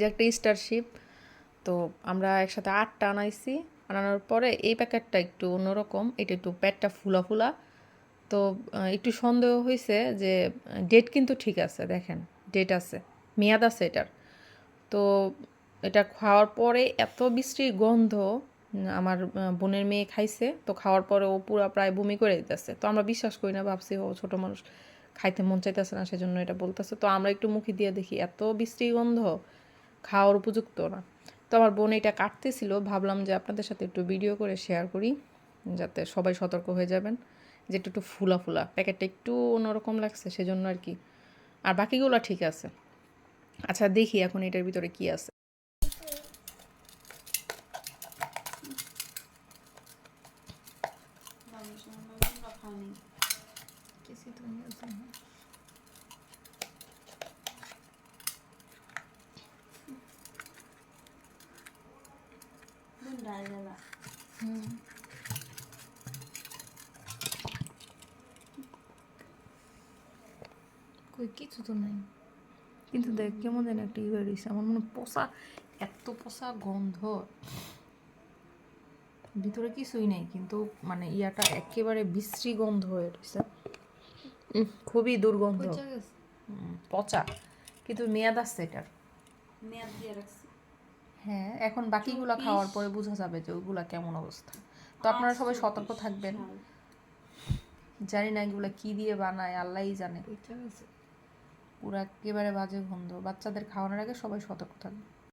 যে একটা স্টারশিপ তো আমরা একসাথে আটটা আনাইছি। আনানোর পরে এই প্যাকেটটা একটু অন্যরকম, এটা একটু প্যাটটা ফুলা ফুলা। তো একটু সন্দেহ হয়েছে যে ডেট কিন্তু ঠিক আছে, দেখেন ডেট আছে, মেয়াদ আছে এটার। তো এটা খাওয়ার পরে এত বিশ্রী গন্ধ, আমার বোনের মেয়ে খাইছে, তো খাওয়ার পরে ও পুরো প্রায় বমি করে দিতেছে। তো আমরা বিশ্বাস করি না, ভাবছি ও ছোটো মানুষ, খাইতে মন চাইতেছে না, সেজন্য এটা বলতেছে। তো আমরা একটু মুখে দিয়ে দেখি, এত বিশ্রী গন্ধ। খাওয়ার উপযুক্ত না। তো আমার বোন এটা কাটতেছিল ভাবলাম যে আপনাদের সাথে একটু ভিডিও করে শেয়ার করি যাতে সবাই সতর্ক হয়ে যাবেন যে একটু একটু ফুলা ফুলা। প্যাকেটটা একটু অন্যরকম লাগছে সেজন্য আর কি। আর বাকিগুলো ঠিক আছে। আচ্ছা দেখি এখন এটার ভিতরে কি আছে। কই কিছু তো নাই। কিন্তু দেখ কেমন যেন একটা ইয়ে রয়েছে আমার মনে পচা এত পচা গন্ধ। ভিতরে কিছুই নেই কিন্তু মানে ইয়াটা একেবারে বিশ্রী গন্ধ হয়ে রয়েছে খুবই দুর্গন্ধ। পচা কিন্তু মেয়াদ আসছে এটার। মেয়াদ দিয়ে রাখছি। হ্যাঁ এখন বাকিগুলা খাওয়ার পরে বোঝা যাবে যে ওগুলা কেমন অবস্থা। তো আপনারা সবাই সতর্ক থাকবেন। জানি না এগুলো কি দিয়ে বানায় আল্লাহই জানে। পুরো একেবারে বাজে গন্ধ। বাচ্চাদের খাওয়ানোর আগে সবাই সতর্ক থাকবে।